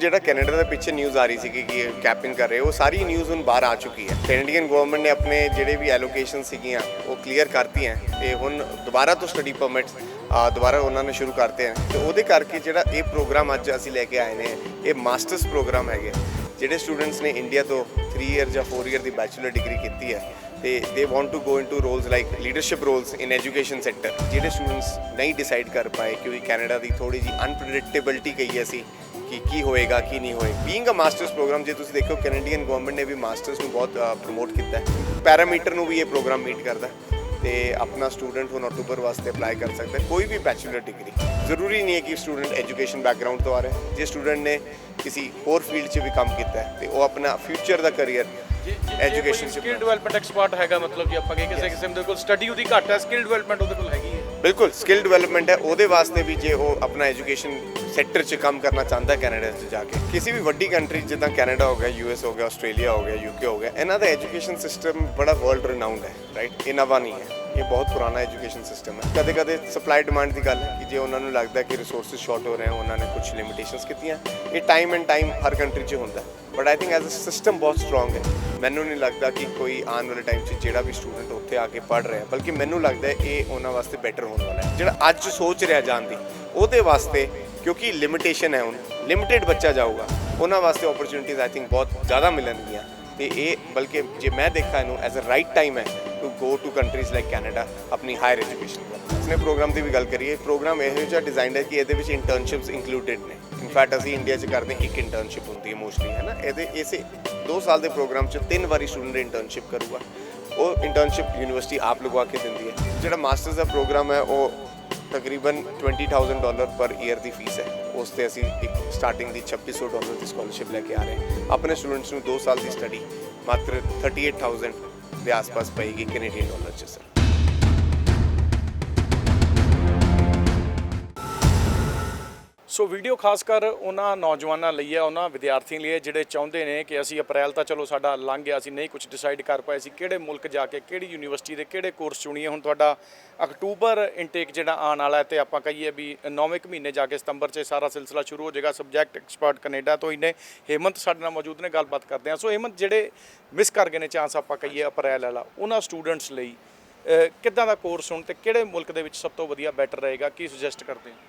ਜਿਹੜਾ ਕੈਨੇਡਾ ਦੇ ਪਿੱਛੇ ਨਿਊਜ਼ ਆ ਰਹੀ ਸੀ ਕਿ ਕੈਪਿੰਗ ਕਰ ਰਹੇ, ਉਹ ਸਾਰੀ ਨਿਊਜ਼ ਹੁਣ ਬਾਹਰ ਆ ਚੁੱਕੀ ਹੈ। ਕੈਨੇਡੀਅਨ ਗਵਰਨਮੈਂਟ ਨੇ ਆਪਣੇ ਜਿਹੜੇ ਵੀ ਐਲੋਕੇਸ਼ਨ ਸੀਗੀਆਂ, ਉਹ ਕਲੀਅਰ ਕਰਤੀਆਂ ਤੇ ਹੁਣ ਦੁਬਾਰਾ ਤੋਂ ਸਟੱਡੀ ਪਰਮਿਟਸ ਦੁਬਾਰਾ ਉਹਨਾਂ ਨੇ ਸ਼ੁਰੂ ਕਰਤੇ ਹਨ ਤੇ ਉਹਦੇ ਕਰਕੇ ਜਿਹੜਾ ਇਹ ਪ੍ਰੋਗਰਾਮ ਅੱਜ ਅਸੀਂ ਲੈ ਕੇ ਆਏ ਨੇ, ਇਹ ਮਾਸਟਰਸ ਪ੍ਰੋਗਰਾਮ ਹੈਗੇ। ਜਿਹੜੇ ਸਟੂਡੈਂਟਸ ਨੇ ਇੰਡੀਆ ਤੋਂ 3 ਇਅਰ ਜਾਂ 4 ਇਅਰ ਦੀ ਬੈਚਲਰ ਡਿਗਰੀ ਕੀਤੀ ਹੈ, ਤੇ they want to go into roles like leadership roles in education sector ਜਿਹੜੇ ਸਟੂਡੈਂਟਸ ਨਹੀਂ ਡਿਸਾਈਡ ਕਰ ਪਾਏ, ਕਿਉਂਕਿ ਕੈਨੇਡਾ ਦੀ ਥੋੜੀ ਜੀ ਅਨਪ੍ਰੈਡਿਕਟੇਬਿਲਟੀ ਕਹੀ ਅਸੀਂ ਕਿ ਕੀ ਹੋਏਗਾ ਕੀ ਨਹੀਂ ਹੋਏਗਾ ਬੀਇੰਗ ਅ ਮਾਸਟਰਸ ਪ੍ਰੋਗਰਾਮ ਜੇ ਤੁਸੀਂ ਦੇਖੋ ਕੈਨੇਡੀਅਨ ਗਵਰਨਮੈਂਟ ਨੇ ਵੀ ਮਾਸਟਰਸ ਨੂੰ ਬਹੁਤ ਪ੍ਰਮੋਟ ਕੀਤਾ ਹੈ। ਪੈਰਾਮੀਟਰ ਨੂੰ ਵੀ ਇਹ ਪ੍ਰੋਗਰਾਮ ਮੀਟ ਕਰਦਾ ਤੇ ਆਪਣਾ ਸਟੂਡੈਂਟ ਹੁਣ ਅਕਤੂਬਰ ਵਾਸਤੇ ਅਪਲਾਈ ਕਰ ਸਕਦਾ ਕੋਈ ਵੀ ਬੈਚਲਰ ਡਿਗਰੀ ਜ਼ਰੂਰੀ ਨਹੀਂ ਹੈ ਕਿ ਸਟੂਡੈਂਟ ਐਜੂਕੇਸ਼ਨ ਬੈਕਗ੍ਰਾਉਂਡ ਤੋਂ ਆ ਰਿਹਾ। ਜੇ ਸਟੂਡੈਂਟ ਨੇ ਕਿਸੇ ਹੋਰ ਫੀਲਡ 'ਚ ਵੀ ਕੰਮ ਕੀਤਾ ਹੈ ਤੇ ਉਹ ਆਪਣਾ ਫਿਊਚਰ ਦਾ career education skill development expert ਹੈਗਾ ਮਤਲਬ ਕਿ ਆਪਾਂ ਕਹੇ ਕਿਸੇ ਕਿਸਮ ਦੇ ਕੋਲ ਸਟੱਡੀ ਉਹਦੀ ਘੱਟ ਹੈ ਸਕਿੱਲ ਡਿਵੈਲਪਮੈਂਟ ਉਹਦੇ ਕੋਲ ਹੈਗੀ ਹੈ। ਬਿਲਕੁਲ ਸਕਿੱਲ ਡਿਵੈਲਪਮੈਂਟ ਹੈ, ਉਹਦੇ ਵਾਸਤੇ ਵੀ ਜੇ ਉਹ ਆਪਣਾ ਐਜੂਕੇਸ਼ਨ ਸੈਕਟਰ 'ਚ ਕੰਮ ਕਰਨਾ ਚਾਹੁੰਦਾ ਕੈਨੇਡਾ 'ਚ ਜਾ ਕੇ। ਕਿਸੇ ਵੀ ਵੱਡੀ ਕੰਟਰੀ ਜਿੱਦਾਂ ਕੈਨੇਡਾ ਹੋ ਗਿਆ ਯੂਐਸ ਹੋ ਗਿਆ, ਆਸਟ੍ਰੇਲੀਆ ਹੋ ਗਿਆ ਯੂਕੇ ਹੋ ਗਿਆ, ਇਹਨਾਂ ਦਾ ਐਜੂਕੇਸ਼ਨ ਸਿਸਟਮ ਬੜਾ ਵਰਲਡ ਰਿਨਾਊਂਡ ਹੈ ਰਾਈਟ ਇਹ ਨਵਾਂ ਨਹੀਂ ਹੈ। ਇਹ ਬਹੁਤ ਪੁਰਾਣਾ ਐਜੂਕੇਸ਼ਨ ਸਿਸਟਮ ਹੈ। ਕਦੇ ਕਦੇ ਸਪਲਾਈ ਡਿਮਾਂਡ ਦੀ ਗੱਲ ਹੈ ਕਿ ਜੇ ਉਹਨਾਂ ਨੂੰ ਲੱਗਦਾ ਕਿ ਰਿਸੋਰਸਸ ਸ਼ਾਰਟ ਹੋ ਰਹੇ ਹਨ, ਉਹਨਾਂ ਨੇ ਕੁਝ ਲਿਮਿਟੇਸ਼ਨਸ ਕੀਤੀਆਂ। ਇਹ ਟਾਈਮ ਐਂਡ ਟਾਈਮ ਹਰ ਕੰਟਰੀ 'ਚ ਹੁੰਦਾ but I think as a system ਬਹੁਤ ਸਟਰੋਂਗ ਹੈ। ਮੈਨੂੰ ਨਹੀਂ ਲੱਗਦਾ ਕਿ ਕੋਈ ਆਉਣ ਵਾਲੇ ਟਾਈਮ 'ਚ ਜਿਹੜਾ ਵੀ ਸਟੂਡੈਂਟ ਉੱਥੇ ਆ ਕੇ ਪੜ ਰਿਹਾ, ਬਲਕਿ ਮੈਨੂੰ ਲੱਗਦਾ ਇਹ ਉਹਨਾਂ ਵਾਸਤੇ ਬੈਟਰ ਹੋਣ ਵਾਲਾ ਹੈ। ਜਿਹੜਾ ਅੱਜ ਸੋਚ ਰਿਹਾ ਜਾਣ ਦੀ, ਉਹਦੇ ਵਾਸਤੇ ਕਿਉਂਕਿ ਲਿਮਿਟੇਸ਼ਨ ਹੈ ਹੁਣ ਲਿਮਿਟਿਡ ਬੱਚਾ ਜਾਊਗਾ, ਉਹਨਾਂ ਵਾਸਤੇ ਓਪਰਚੁਨਿਟੀਜ਼ ਆਈ ਥਿੰਕ ਬਹੁਤ ਜ਼ਿਆਦਾ ਮਿਲਣਗੀਆਂ। ਤੇ ਇਹ ਬਲਕਿ ਜੇ ਮੈਂ ਦੇਖਾਂ ਇਹਨੂੰ ਐਜ਼ ਅ ਰਾਈਟ ਟਾਈਮ ਹੈ to go to countries like Canada ਆਪਣੀ ਹਾਇਰ ਐਜੂਕੇਸ਼ਨ ਦਾ ਇਸਨੇ ਪ੍ਰੋਗਰਾਮ ਦੀ ਵੀ ਗੱਲ ਕਰੀਏ ਪ੍ਰੋਗਰਾਮ ਇਹੋ ਜਿਹਾ ਡਿਜ਼ਾਈਨਡ ਹੈ ਕਿ ਇਹਦੇ ਵਿੱਚ ਇੰਟਰਨਸ਼ਿਪਸ ਇਨਕਲੂਡਡ ਨੇ। ਇਨਫੈਕਟ ਅਸੀਂ ਇੰਡੀਆ 'ਚ ਕਰਦੇ ਹਾਂ, ਇੱਕ ਇੰਟਰਨਸ਼ਿਪ ਹੁੰਦੀ ਹੈ ਮੋਸਟਲੀ ਹੈ ਨਾ? ਇਹਦੇ ਇਸੇ 2 ਸਾਲ ਦੇ ਪ੍ਰੋਗਰਾਮ 'ਚ ਤਿੰਨ ਵਾਰੀ ਸਟੂਡੈਂਟ ਇੰਟਰਨਸ਼ਿਪ ਕਰੂਗਾ। ਉਹ ਇੰਟਰਨਸ਼ਿਪ ਯੂਨੀਵਰਸਿਟੀ ਆਪ ਲਗਵਾ ਕੇ ਦਿੰਦੀ ਹੈ। ਜਿਹੜਾ ਮਾਸਟਰਸ ਦਾ ਪ੍ਰੋਗਰਾਮ ਹੈ ਉਹ ਤਕਰੀਬਨ 20000 ਡਾਲਰ ਪਰ ਈਅਰ ਦੀ ਫੀਸ ਹੈ। ਉਸ ਤੇ ਅਸੀਂ ਇੱਕ ਸਟਾਰਟਿੰਗ ਦੀ 2600 ਡਾਲਰ ਦੀ ਸਕਾਲਰਸ਼ਿਪ ਲੈ ਕੇ ਆ ਰਹੇ ਹਾਂ। ਆਪਣੇ ਸਟੂਡੈਂਟਸ ਨੂੰ 2 ਸਾਲ ਦੀ ਸਟੱਡੀ ਮਾਤਰ 38000 ਦੇ ਆਸ-ਪਾਸ ਪਏਗੀ ਕੈਨੇਡੀਅਨ ਡਾਲਰ 'ਚ ਸਰ ਸੋ ਵੀਡੀਓ ਖਾਸ ਕਰ ਉਹਨਾਂ ਨੌਜਵਾਨਾਂ ਲਈ ਹੈ, ਉਹਨਾਂ ਵਿਦਿਆਰਥੀਆਂ ਲਈ ਹੈ, ਜਿਹੜੇ ਚਾਹੁੰਦੇ ਨੇ ਕਿ ਅਸੀਂ ਅਪ੍ਰੈਲ ਤਾਂ ਚਲੋ ਸਾਡਾ ਲੰਘ ਗਿਆ, ਅਸੀਂ ਨਹੀਂ ਕੁਝ ਡਿਸਾਈਡ ਕਰ ਪਾਏ, ਅਸੀਂ ਕਿਹੜੇ ਮੁਲਕ ਜਾ ਕੇ, ਕਿਹੜੀ ਯੂਨੀਵਰਸਿਟੀ ਦੇ ਕਿਹੜੇ ਕੋਰਸ ਚੁਣੀਏ। ਹੁਣ ਤੁਹਾਡਾ ਅਕਤੂਬਰ ਇਨਟੇਕ ਜਿਹੜਾ ਆਉਣ ਵਾਲਾ ਹੈ ਤੇ ਆਪਾਂ ਕਹੀਏ ਵੀ 9ਵੇਂ ਮਹੀਨੇ ਜਾ ਕੇ ਸਤੰਬਰ 'ਚ ਸਾਰਾ ਸਿਲਸਿਲਾ ਸ਼ੁਰੂ ਹੋ ਜਾਏਗਾ। ਸਬਜੈਕਟ ਐਕਸਪਰਟ ਕੈਨੇਡਾ ਤੋਂ ਹੀ ਨੇ। ਹੇਮੰਤ ਸਾਡੇ ਨਾਲ ਮੌਜੂਦ ਨੇ, ਗੱਲਬਾਤ ਕਰਦੇ ਹਾਂ। ਸੋ ਹੇਮੰਤ, ਜਿਹੜੇ ਮਿਸ ਕਰ ਗਏ ਨੇ ਚਾਂਸ ਆਪਾਂ ਕਹੀਏ ਅਪ੍ਰੈਲ ਵਾਲਾ, ਉਹਨਾਂ ਸਟੂਡੈਂਟਸ ਲਈ ਕਿੱਦਾਂ ਦਾ ਕੋਰਸ ਹੋਣ ਤੇ ਕਿਹੜੇ ਮੁਲਕ ਦੇ ਵਿੱਚ ਸਭ ਤੋਂ ਵਧੀਆ ਬੈਟਰ ਰਹੇਗਾ? ਕੀ ਸੁਜੈਸਟ ਕਰਦੇ ਹੋ?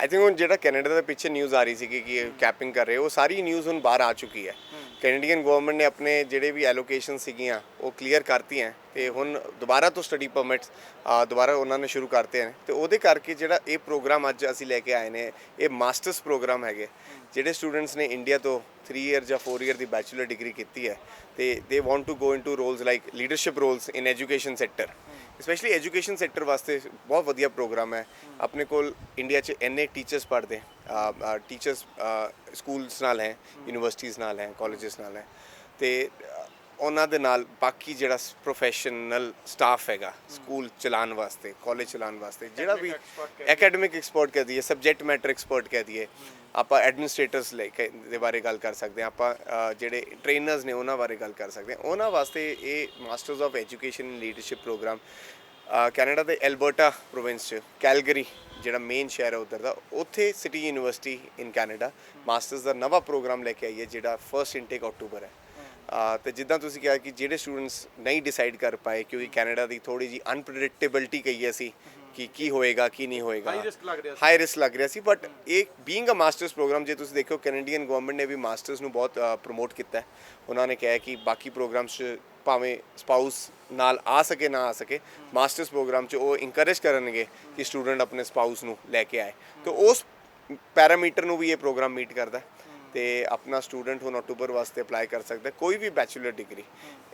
ਆਈ ਥਿੰਕ ਹੁਣ ਜਿਹੜਾ ਕੈਨੇਡਾ ਦੇ ਪਿੱਛੇ ਨਿਊਜ਼ ਆ ਰਹੀ ਸੀ ਕਿ ਇਹ ਕੈਪਿੰਗ ਕਰ ਰਹੇ ਉਹ ਸਾਰੀ ਨਿਊਜ਼ ਹੁਣ ਬਾਹਰ ਆ ਚੁੱਕੀ ਹੈ। ਕੈਨੇਡੀਅਨ ਗਵਰਨਮੈਂਟ ਨੇ ਆਪਣੇ ਜਿਹੜੇ ਵੀ ਐਲੋਕੇਸ਼ਨ ਸੀਗੀਆਂ ਉਹ ਕਲੀਅਰ ਕਰਤੀਆਂ ਤੇ ਹੁਣ ਦੁਬਾਰਾ ਤੋਂ ਸਟੱਡੀ ਪਰਮਿਟਸ ਦੁਬਾਰਾ ਉਹਨਾਂ ਨੇ ਸ਼ੁਰੂ ਕਰਤੇ ਹਨ ਤੇ ਉਹਦੇ ਕਰਕੇ ਜਿਹੜਾ ਇਹ ਪ੍ਰੋਗਰਾਮ ਅੱਜ ਅਸੀਂ ਲੈ ਕੇ ਆਏ ਨੇ ਇਹ ਮਾਸਟਰਸ ਪ੍ਰੋਗਰਾਮ ਹੈਗੇ। ਜਿਹੜੇ ਸਟੂਡੈਂਟਸ ਨੇ ਇੰਡੀਆ ਤੋਂ 3 ਇਅਰ ਜਾਂ 4 ਇਅਰ ਦੀ ਬੈਚਲਰ ਡਿਗਰੀ ਕੀਤੀ ਹੈ ਤੇ they want to go into roles like leadership roles in education sector specially education sector ਵਾਸਤੇ ਬਹੁਤ ਵਧੀਆ ਪ੍ਰੋਗਰਾਮ ਹੈ ਆਪਣੇ ਕੋਲ ਇੰਡੀਆ 'ਚ ਇੰਨੇ ਟੀਚਰਸ ਪੜ੍ਹਦੇ ਟੀਚਰਸ ਸਕੂਲਸ ਨਾਲ ਹੈ ਯੂਨੀਵਰਸਿਟੀਜ਼ ਨਾਲ ਹੈ ਕਾਲਜਸ ਨਾਲ ਹੈ ਤੇ ਉਹਨਾਂ ਦੇ ਨਾਲ ਬਾਕੀ ਜਿਹੜਾ ਪ੍ਰੋਫੈਸ਼ਨਲ ਸਟਾਫ ਹੈਗਾ ਸਕੂਲ ਚਲਾਉਣ ਵਾਸਤੇ ਕਾਲਜ ਚਲਾਉਣ ਵਾਸਤੇ ਜਿਹੜਾ ਵੀ ਐਕੈਡਮਿਕ ਐਕਸਪਰਟ ਕਹਿ ਦਈਏ ਸਬਜੈਕਟ ਮੈਟਰ ਐਕਸਪਰਟ ਕਹਿ ਦਈਏ ਆਪਾਂ ਐਡਮਿਨਿਸਟ੍ਰੇਟਰਸ ਲੈ ਕੇ ਦੇ ਬਾਰੇ ਗੱਲ ਕਰ ਸਕਦੇ ਹਾਂ ਆਪਾਂ ਜਿਹੜੇ ਟ੍ਰੇਨਰਸ ਨੇ ਉਹਨਾਂ ਬਾਰੇ ਗੱਲ ਕਰ ਸਕਦੇ ਹਾਂ। ਉਹਨਾਂ ਵਾਸਤੇ ਇਹ masters of education in leadership program Canada ਦੇ ਐਲਬਰਟਾ ਪ੍ਰੋਵਿੰਸ ਚ ਕੈਲਗਰੀ ਜਿਹੜਾ ਮੇਨ ਸ਼ਹਿਰ ਹੈ ਉਧਰ ਦਾ ਉੱਥੇ city university in Canada masters ਦਾ ਨਵਾਂ ਪ੍ਰੋਗਰਾਮ ਲੈ ਕੇ ਆਈ ਹੈ ਜਿਹੜਾ ਫਰਸਟ ਇਨਟੇਕ ਅਕਤੂਬਰ ਹੈ। ਤੇ ਜਿੱਦਾਂ ਤੁਸੀਂ ਕਿਹਾ ਕਿ ਜਿਹੜੇ ਸਟੂਡੈਂਟਸ ਨਹੀਂ ਡਿਸਾਈਡ ਕਰ ਪਾਏ ਕਿਉਂਕਿ ਕੈਨੇਡਾ ਦੀ ਥੋੜੀ ਜੀ ਅਨਪ੍ਰੈਡਿਕਟੇਬਿਲਟੀ ਕਹੀ ਅਸੀਂ ਕਿ ਕੀ ਹੋਏਗਾ ਕੀ ਨਹੀਂ ਹੋਏਗਾ। High risk ਲੱਗ ਰਿਹਾ ਸੀ। ਹਾਈ ਰਿਸਕ ਲੱਗ ਰਿਹਾ ਸੀ ਬਟ ਇਹ ਬੀਇੰਗ ਅ ਮਾਸਟਰਸ ਪ੍ਰੋਗਰਾਮ ਜੇ ਤੁਸੀਂ ਦੇਖੋ ਕੈਨੇਡੀਅਨ ਗਵਰਨਮੈਂਟ ਨੇ ਵੀ ਮਾਸਟਰਸ ਨੂੰ ਬਹੁਤ ਪ੍ਰਮੋਟ ਕੀਤਾ ਹੈ। ਉਹਨਾਂ ਨੇ ਕਿਹਾ ਕਿ ਬਾਕੀ ਪ੍ਰੋਗਰਾਮਸ 'ਚ ਭਾਵੇਂ ਸਪਾਊਸ ਨਾਲ ਆ ਸਕੇ ਨਾ ਆ ਸਕੇ ਮਾਸਟਰਸ ਪ੍ਰੋਗਰਾਮ 'ਚ ਉਹ ਇਨਕਰੇਜ ਕਰਨਗੇ ਕਿ ਸਟੂਡੈਂਟ ਆਪਣੇ ਸਪਾਊਸ ਨੂੰ ਲੈ ਕੇ ਆਏ। ਤੇ ਉਸ ਪੈਰਾਮੀਟਰ ਨੂੰ ਵੀ ਇਹ ਪ੍ਰੋਗਰਾਮ ਮੀਟ ਕਰਦਾ ਹੈ। ਤੇ ਆਪਣਾ ਸਟੂਡੈਂਟ ਹੁਣ ਅਕਤੂਬਰ ਵਾਸਤੇ ਅਪਲਾਈ ਕਰ ਸਕਦਾ ਕੋਈ ਵੀ ਬੈਚਲਰ ਡਿਗਰੀ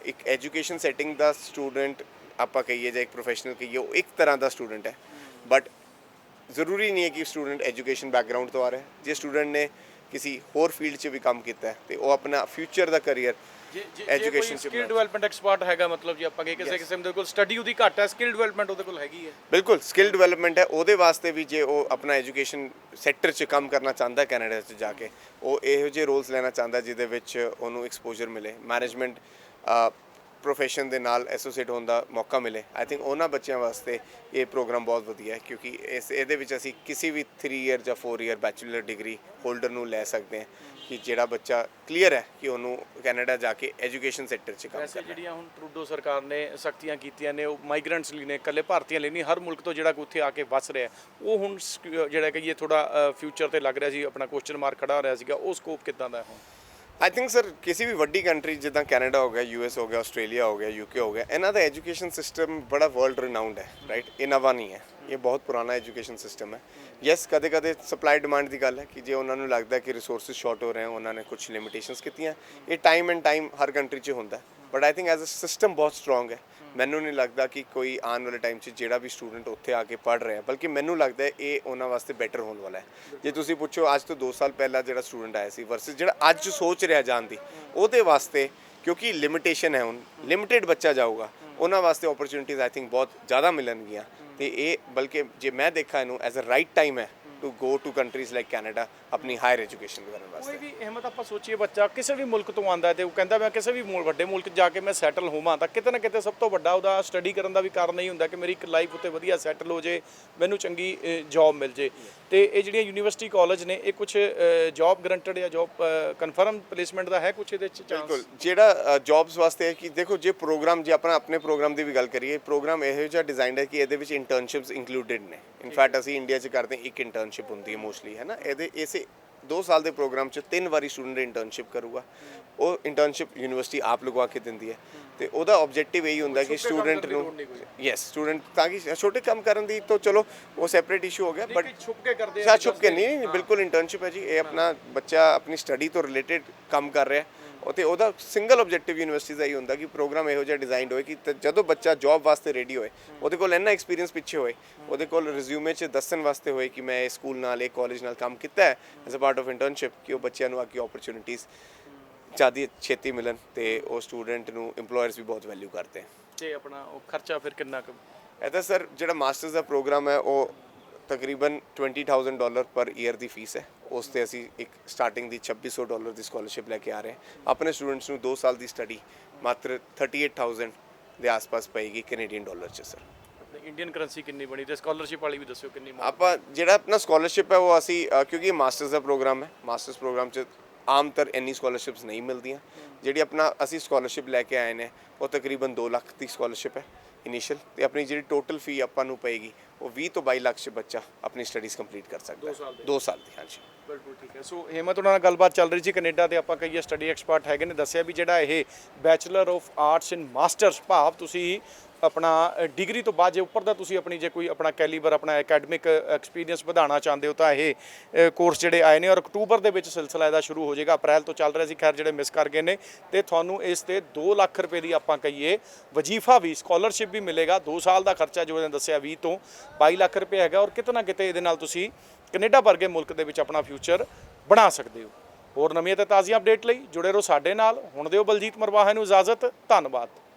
ਇੱਕ ਐਜੂਕੇਸ਼ਨ ਸੈਟਿੰਗ ਦਾ ਸਟੂਡੈਂਟ ਆਪਾਂ ਕਹੀਏ ਜਾਂ ਇੱਕ ਪ੍ਰੋਫੈਸ਼ਨਲ ਕਹੀਏ, ਉਹ ਇੱਕ ਤਰ੍ਹਾਂ ਦਾ ਸਟੂਡੈਂਟ ਹੈ। ਬਟ ਜ਼ਰੂਰੀ ਨਹੀਂ ਹੈ ਕਿ ਸਟੂਡੈਂਟ ਐਜੂਕੇਸ਼ਨ ਬੈਕਗ੍ਰਾਉਂਡ ਤੋਂ ਆ ਰਿਹਾ ਜੇ ਸਟੂਡੈਂਟ ਨੇ ਕਿਸੇ ਹੋਰ ਫੀਲਡ 'ਚ ਵੀ ਕੰਮ ਕੀਤਾ ਹੈ, ਤੇ ਉਹ ਆਪਣਾ ਫਿਊਚਰ ਦਾ ਕਰੀਅਰ ਐਜੂਕੇਸ਼ਨ 'ਚ ਸਕਿੱਲ ਡਿਵੈਲਪਮੈਂਟ ਐਕਸਪਰਟ ਹੈਗਾ ਮਤਲਬ ਜੇ ਆਪਾਂ ਕਹੇ ਕਿਸੇ ਕਿਸਮ ਦੇ ਕੋਲ ਸਟੱਡੀ ਉਹਦੀ ਘੱਟ ਹੈ ਸਕਿੱਲ ਡਿਵੈਲਪਮੈਂਟ ਉਹਦੇ ਕੋਲ ਹੈਗੀ ਹੈ। ਬਿਲਕੁਲ ਸਕਿੱਲ ਡਿਵੈਲਪਮੈਂਟ ਹੈ ਉਹਦੇ ਵਾਸਤੇ ਵੀ ਜੇ ਉਹ ਆਪਣਾ ਐਜੂਕੇਸ਼ਨ ਸੈਕਟਰ 'ਚ ਕੰਮ ਕਰਨਾ ਚਾਹੁੰਦਾ ਕੈਨੇਡਾ 'ਚ ਜਾ ਕੇ ਉਹ ਇਹੋ ਜਿਹੇ ਰੋਲਸ ਲੈਣਾ ਚਾਹੁੰਦਾ ਜਿਹਦੇ ਵਿੱਚ ਉਹਨੂੰ ਐਕਸਪੋਜ਼ਰ ਮਿਲੇ ਮੈਨੇਜਮੈਂਟ ਪ੍ਰੋਫੈਸ਼ਨ ਦੇ ਨਾਲ ਐਸੋਸੀਏਟ ਹੋਣ ਦਾ ਮੌਕਾ ਮਿਲੇ। ਆਈ ਥਿੰਕ ਉਹਨਾਂ ਬੱਚਿਆਂ ਵਾਸਤੇ ਇਹ ਪ੍ਰੋਗਰਾਮ ਬਹੁਤ ਵਧੀਆ ਹੈ ਕਿਉਂਕਿ ਇਸ ਇਹਦੇ ਵਿੱਚ ਅਸੀਂ ਕਿਸੇ ਵੀ 3 ਇਅਰ ਜਾਂ 4 ਇਅਰ ਬੈਚਲਰ ਡਿਗਰੀ ਹੋਲਡਰ ਨੂੰ ਲੈ ਸਕਦੇ ਹਾਂ ਕਿ ਜਿਹੜਾ ਬੱਚਾ ਕਲੀਅਰ ਹੈ ਕਿ ਉਹਨੂੰ ਕੈਨੇਡਾ ਜਾ ਕੇ ਐਜੂਕੇਸ਼ਨ ਸੈਕਟਰ 'ਚ ਕੰਮ ਕਰਨਾ ਹੈ। ਜਿਹੜੀਆਂ ਹੁਣ ਟਰੂਡੋ ਸਰਕਾਰ ਨੇ ਸਖਤੀਆਂ ਕੀਤੀਆਂ ਨੇ ਉਹ ਮਾਈਗ੍ਰੈਂਟਸ ਲਈ ਨੇ ਇਕੱਲੇ ਭਾਰਤੀਆਂ ਲਈ ਨਹੀਂ ਹਰ ਮੁਲਕ ਤੋਂ ਜਿਹੜਾ ਕੋਈ ਉੱਥੇ ਆ ਕੇ ਵਸ ਰਿਹਾ ਉਹ ਹੁਣ ਜਿਹੜਾ ਕਿ ਇਹ ਥੋੜਾ ਫਿਊਚਰ ਤੇ ਲੱਗ ਰਿਹਾ ਸੀ ਆਪਣਾ ਕੁਐਸਚਨ ਮਾਰਕ ਖੜਾ ਹੋ ਰਿਹਾ ਸੀਗਾ ਉਹ ਸਕੋਪ ਕਿੱਦਾਂ ਦਾ ਹੈ ਹੁਣ? ਆਈ ਥਿੰਕ ਸਰ ਕਿਸੇ ਵੀ ਵੱਡੀ ਕੰਟਰੀ ਜਿੱਦਾਂ ਕੈਨੇਡਾ ਹੋ ਗਿਆ ਯੂਐਸ ਹੋ ਗਿਆ ਆਸਟ੍ਰੇਲੀਆ ਹੋ ਗਿਆ ਯੂਕੇ ਹੋ ਗਿਆ ਇਹਨਾਂ ਦਾ ਐਜੂਕੇਸ਼ਨ ਸਿਸਟਮ ਬੜਾ ਵਰਲਡ ਰਿਨਾਊਂਡ ਹੈ ਰਾਈਟ ਇਹ ਨਵਾਂ ਨਹੀਂ ਹੈ ਇਹ ਬਹੁਤ ਪੁਰਾਣਾ ਐਜੂਕੇਸ਼ਨ ਸਿਸਟਮ ਹੈ ਯੈਸ ਕਦੇ ਕਦੇ ਸਪਲਾਈ ਡਿਮਾਂਡ ਦੀ ਗੱਲ ਹੈ ਕਿ ਜੇ ਉਹਨਾਂ ਨੂੰ ਲੱਗਦਾ ਕਿ ਰਿਸੋਰਸਸ ਸ਼ਾਰਟ ਹੋ ਰਹੇ ਹਨ ਉਹਨਾਂ ਨੇ ਕੁਝ ਲਿਮਿਟੇਸ਼ਨਸ ਕੀਤੀਆਂ ਇਹ ਟਾਈਮ ਐਂਡ ਟਾਈਮ ਹਰ ਕੰਟਰੀ 'ਚ ਹੁੰਦਾ but I think as a system ਬਹੁਤ ਸਟਰੋਂਗ ਹੈ। ਮੈਨੂੰ ਨਹੀਂ ਲੱਗਦਾ ਕਿ ਕੋਈ ਆਉਣ ਵਾਲੇ ਟਾਈਮ 'ਚ ਜਿਹੜਾ ਵੀ ਸਟੂਡੈਂਟ ਉੱਥੇ ਆ ਕੇ ਪੜ ਰਿਹਾ, ਬਲਕਿ ਮੈਨੂੰ ਲੱਗਦਾ ਇਹ ਉਹਨਾਂ ਵਾਸਤੇ ਬੈਟਰ ਹੋਣ ਵਾਲਾ ਹੈ। ਜੇ ਤੁਸੀਂ ਪੁੱਛੋ, ਅੱਜ ਤੋਂ 2 ਸਾਲ ਪਹਿਲਾਂ ਜਿਹੜਾ ਸਟੂਡੈਂਟ ਆਇਆ ਸੀ ਵਰਸਸ ਜਿਹੜਾ ਅੱਜ ਸੋਚ ਰਿਹਾ ਜਾਣ ਦੀ, ਉਹਦੇ ਵਾਸਤੇ ਕਿਉਂਕਿ ਲਿਮਿਟੇਸ਼ਨ ਹੈ ਹੁਣ ਲਿਮਿਟਿਡ ਬੱਚਾ ਜਾਊਗਾ, ਉਹਨਾਂ ਵਾਸਤੇ ਓਪਰਚ्युनिटीज ਆਈ ਥਿੰਕ ਬਹੁਤ ਜ਼ਿਆਦਾ ਮਿਲਣਗੀਆਂ। ਤੇ ਇਹ ਬਲਕਿ ਜੇ ਮੈਂ ਦੇਖਾਂ ਇਹਨੂੰ ਐਜ਼ ਅ ਰਾਈਟ ਟਾਈਮ ਹੈ to go to countries like Canada ਆਪਣੀ ਹਾਇਰ ਐਜੂਕੇਸ਼ਨ ਕਰਨ ਕੋਈ ਵਾਸਤੇ ਵੀ ਅਹਿਮਤ ਆਪਾਂ ਸੋਚੀਏ ਬੱਚਾ ਕਿਸੇ ਵੀ ਮੁਲਕ ਤੋਂ ਆਂਦਾ ਤੇ ਉਹ ਕਹਿੰਦਾ ਮੈਂ ਕਿਸੇ ਵੀ ਮੁਲ- ਵੱਡੇ ਮੁਲਕ ਜਾ ਕੇ ਮੈਂ ਸੈਟਲ ਹੋਵਾਂ ਤਾਂ ਕਿਤੇ ਨਾ ਕਿਤੇ ਸਭ ਤੋਂ ਵੱਡਾ ਉਹਦਾ ਸਟੱਡੀ ਕਰਨ ਦਾ ਵੀ ਕਾਰਨ ਨਹੀਂ ਹੁੰਦਾ ਕਿ ਮੇਰੀ ਇੱਕ ਲਾਈਫ ਉੱਤੇ ਵਧੀਆ ਸੈਟਲ ਹੋ ਜੇ ਮੈਨੂੰ ਚੰਗੀ ਜੌਬ ਮਿਲ ਜੇ ਤੇ ਇਹ ਜਿਹੜੀਆਂ ਯੂਨੀਵਰਸਿਟੀ ਕਾਲਜ ਨੇ ਇਹ ਕੁਝ ਜੌਬ ਗਰੰਟਡ ਜਾਂ ਜੌਬ ਕਨਫਰਮ ਪਲੇਸਮੈਂਟ ਦਾ ਹੈ ਕੁਝ ਇਹਦੇ ਚ ਚਾਂਸ ਬਿਲਕੁਲ ਜਿਹੜਾ ਜੌਬਸ ਵਾਸਤੇ ਹੈ ਕਿ ਦੇਖੋ ਜੇ ਪ੍ਰੋਗਰਾਮ ਜੇ ਆਪਣਾ ਆਪਣੇ ਪ੍ਰੋਗਰਾਮ ਦੀ ਵੀ ਗੱਲ ਕਰੀਏ ਪ੍ਰੋਗਰਾਮ ਇਹੋ ਜਿਹਾ ਡਿਜ਼ਾਈਨਡ ਹੈ ਕਿ ਇਹਦੇ ਵਿੱਚ ਇੰਟਰਨਸ਼ਿਪਸ ਇੰਕਲੂਡਡ ਨੇ ਇਨਫੈਕਟ ਅਸੀਂ ਇੰਡੀਆ 'ਚ ਕਰਦੇ ਹਾਂ ਇੱਕ ਇੰਟਰਨਸ਼ਿਪ ਹੁੰਦੀ ਹੈ ਮੋਸਟਲੀ ਹੈ ਨਾ? ਇਹਦੇ ਇਸੇ 2 ਸਾਲ ਦੇ ਪ੍ਰੋਗਰਾਮ 'ਚ ਤਿੰਨ ਵਾਰੀ ਸਟੂਡੈਂਟ ਇੰਟਰਨਸ਼ਿਪ ਕਰੂਗਾ। ਉਹ ਇੰਟਰਨਸ਼ਿਪ ਯੂਨੀਵਰਸਿਟੀ ਆਪ ਲਗਵਾ ਕੇ ਦਿੰਦੀ ਹੈ। ਤੇ ਉਹਦਾ ਆਬਜੈਕਟਿਵ ਇਹੀ ਹੁੰਦਾ ਕਿ ਸਟੂਡੈਂਟ ਨੂੰ। ਯੈਸ ਸਟੂਡੈਂਟ ਤਾਂ ਕਿ ਛੋਟੇ ਕੰਮ ਕਰਨ ਦੀ ਤਾਂ ਚਲੋ ਉਹ ਸੈਪਰੇਟ ਇਸ਼ੂ ਹੋ ਗਿਆ ਬਟ ਛੁਪ ਕੇ ਕਰਦੇ ਸਾ ਛੁਪ ਕੇ ਨਹੀਂ ਬਿਲਕੁਲ ਇੰਟਰਨਸ਼ਿਪ ਹੈ ਜੀ। ਇਹ ਆਪਣਾ ਬੱਚਾ ਆਪਣੀ ਸਟੱਡੀ ਤੋਂ ਰਿਲੇਟਡ ਕੰਮ ਕਰ ਰਿਹਾ ਹੈ। ਤੇ ਉਹਦਾ ਸਿੰਗਲ ਆਬਜੈਕਟਿਵ ਯੂਨੀਵਰਸਿਟੀ ਦਾ ਹੀ ਹੁੰਦਾ ਕਿ ਪ੍ਰੋਗਰਾਮ ਇਹੋ ਜਿਹਾ ਡਿਜ਼ਾਈਨਡ ਹੋਏ ਕਿ ਜਦੋਂ ਬੱਚਾ ਜੌਬ ਵਾਸਤੇ ਰੈਡੀ ਹੋਏ ਉਹਦੇ ਕੋਲ ਇੰਨਾ ਐਕਸਪੀਰੀਅੰਸ ਪਿੱਛੇ ਹੋਏ ਉਹਦੇ ਕੋਲ ਰਿਜ਼ਿਊਮੇ 'ਚ ਦੱਸਣ ਵਾਸਤੇ ਹੋਏ ਕਿ ਮੈਂ ਇਹ ਸਕੂਲ ਨਾਲ ਇਹ ਕਾਲਜ ਨਾਲ ਕੰਮ ਕੀਤਾ ਹੈ as a part of internship ਕਿ ਉਹ ਬੱਚਿਆਂ ਨੂੰ ਅੱਗੇ ਓਪਰਚ्युनिटीज ਚਾਦੀ ਛੇਤੀ ਮਿਲਣ ਤੇ ਉਹ ਸਟੂਡੈਂਟ ਨੂੰ EMPLOYERS ਵੀ ਬਹੁਤ ਵੈਲਿਊ ਕਰਦੇ ਤੇ ਆਪਣਾ ਉਹ ਖਰਚਾ ਫਿਰ ਕਿੰਨਾ ਕੁ? ਇਹ ਸਰ ਜਿਹੜਾ ਮਾਸਟਰਸ ਦਾ ਪ੍ਰੋਗਰਾਮ ਹੈ ਉਹ ਤਕਰੀਬਨ 20000 ਡਾਲਰ ਪਰ ਈਅਰ ਦੀ ਫੀਸ ਹੈ। ਉਸ ਤੇ ਅਸੀਂ ਇੱਕ ਸਟਾਰਟਿੰਗ ਦੀ 2600 ਡਾਲਰ ਦੀ ਸਕਾਲਰਸ਼ਿਪ ਲੈ ਕੇ ਆ ਰਹੇ ਹਾਂ। ਆਪਣੇ ਸਟੂਡੈਂਟਸ ਨੂੰ 2 ਸਾਲ ਦੀ ਸਟੱਡੀ ਮਾਤਰ 38000 ਦੇ ਆਸ-ਪਾਸ ਪਏਗੀ ਕੈਨੇਡੀਅਨ ਡਾਲਰ 'ਚ ਸਰ ਇੰਡੀਅਨ ਕਰੰਸੀ ਕਿੰਨੀ ਬਣੀ? ਤੇ ਸਕਾਲਰਸ਼ਿਪ ਵਾਲੀ ਵੀ ਦੱਸਿਓ ਕਿੰਨੀ ਆਪਾਂ ਜਿਹੜਾ ਆਪਣਾ ਸਕਾਲਰਸ਼ਿਪ ਹੈ ਉਹ ਅਸੀਂ ਕਿਉਂਕਿ ਇਹ ਮਾਸਟਰਸ ਦਾ ਪ੍ਰੋਗਰਾਮ ਹੈ ਮਾਸਟਰਸ ਪ੍ਰੋਗਰਾਮ 'ਚ ਆਮ ਤਰ ਇੰਨੀ ਸਕਾਲਰਸ਼ਿਪਸ ਨਹੀਂ ਮਿਲਦੀਆਂ। ਜਿਹੜੀ ਆਪਣਾ ਅਸੀਂ ਸਕਾਲਰਸ਼ਿਪ ਲੈ ਕੇ ਆਏ ਨੇ ਉਹ ਤਕਰੀਬਨ 2 ਲੱਖ ਦੀ ਸਕਾਲਰਸ਼ਿਪ ਹੈ। ਇਨੀਸ਼ੀਅਲ ਤੇ ਆਪਣੀ ਜਿਹੜੀ ਟੋਟਲ ਫੀ ਆਪਾਂ ਨੂੰ ਪਏਗੀ ਉਹ 20 ਤੋਂ 22 ਲੱਖ 'ਚ ਬੱਚਾ ਆਪਣੀ ਸਟੱਡੀਜ਼ ਕੰਪਲੀਟ ਕਰ ਸਕਦਾ ਦੋ ਸਾਲ ਹੈ ਦੇ। 2 ਸਾਲ ਦੀ ਹਾਂਜੀ। ਬਿਲਕੁਲ ਠੀਕ ਹੈ। ਸੋ ਹੇਮਤ ਉਹਨਾਂ ਨਾਲ ਗੱਲਬਾਤ ਚੱਲ ਰਹੀ ਸੀ ਕੈਨੇਡਾ ਤੇ ਆਪਾਂ ਕਹੀਏ ਸਟੱਡੀ ਐਕਸਪਰਟ ਹੈਗੇ ਨੇ ਦੱਸਿਆ ਵੀ ਜਿਹੜਾ ਇਹ bachelor of arts in masters ਭਾਵ ਤੁਸੀਂ ਆਪਣਾ ਡਿਗਰੀ ਤੋਂ ਬਾਅਦ ਜੇ ਉੱਪਰ ਦਾ ਤੁਸੀਂ ਆਪਣੀ ਜੇ ਕੋਈ ਆਪਣਾ ਕੈਲੀਬਰ ਆਪਣਾ ਅਕੈਡਮਿਕ ਐਕਸਪੀਰੀਅੰਸ ਵਧਾਉਣਾ ਚਾਹੁੰਦੇ ਹੋ ਤਾਂ ਇਹ ਕੋਰਸ ਜਿਹੜੇ ਆਏ ਨੇ ਔਰ ਅਕਤੂਬਰ ਦੇ ਵਿੱਚ ਸਿਲਸਿਲਾ ਇਹਦਾ ਸ਼ੁਰੂ ਹੋ ਜਾਏਗਾ। ਅਪ੍ਰੈਲ ਤੋਂ ਚੱਲ ਰਿਹਾ ਸੀ, ਖੈਰ ਜਿਹੜੇ ਮਿਸ ਕਰ ਗਏ ਨੇ ਤੇ ਤੁਹਾਨੂੰ ਇਸ ਤੇ 2 ਲੱਖ ਰੁਪਏ ਦੀ ਆਪਾਂ ਕਹੀਏ ਵਜੀਫਾ ਵੀ ਸਕਾਲਰਸ਼ਿਪ ਵੀ ਮਿਲੇਗਾ। 2 ਸਾਲ ਦਾ ਖਰਚਾ ਜੋ ਇਹਨੇ ਦੱਸਿਆ 20 ਤੋਂ 22 ਲੱਖ ਰੁਪਏ ਹੈਗਾ ਔਰ ਕਿਤੇ ਨਾ ਕਿਤੇ ਇਹਦੇ ਨਾਲ ਤੁਸੀਂ ਕੈਨੇਡਾ ਵਰਗੇ ਮੁਲਕ ਦੇ ਵਿੱਚ ਆਪਣਾ ਫਿਊਚਰ ਬਣਾ ਸਕਦੇ ਹੋ। ਹੋਰ ਨਵੀਆਂ ਤੇ ਤਾਜ਼ੀਆਂ ਅਪਡੇਟ ਲਈ ਜੁੜੇ ਰਹੋ ਸਾਡੇ ਨਾਲ। ਹੁਣ ਦਿਓ ਬਲਜੀਤ ਮਰਵਾਹਾ ਨੂੰ ਇਜਾਜ਼ਤ। ਧੰਨਵਾਦ।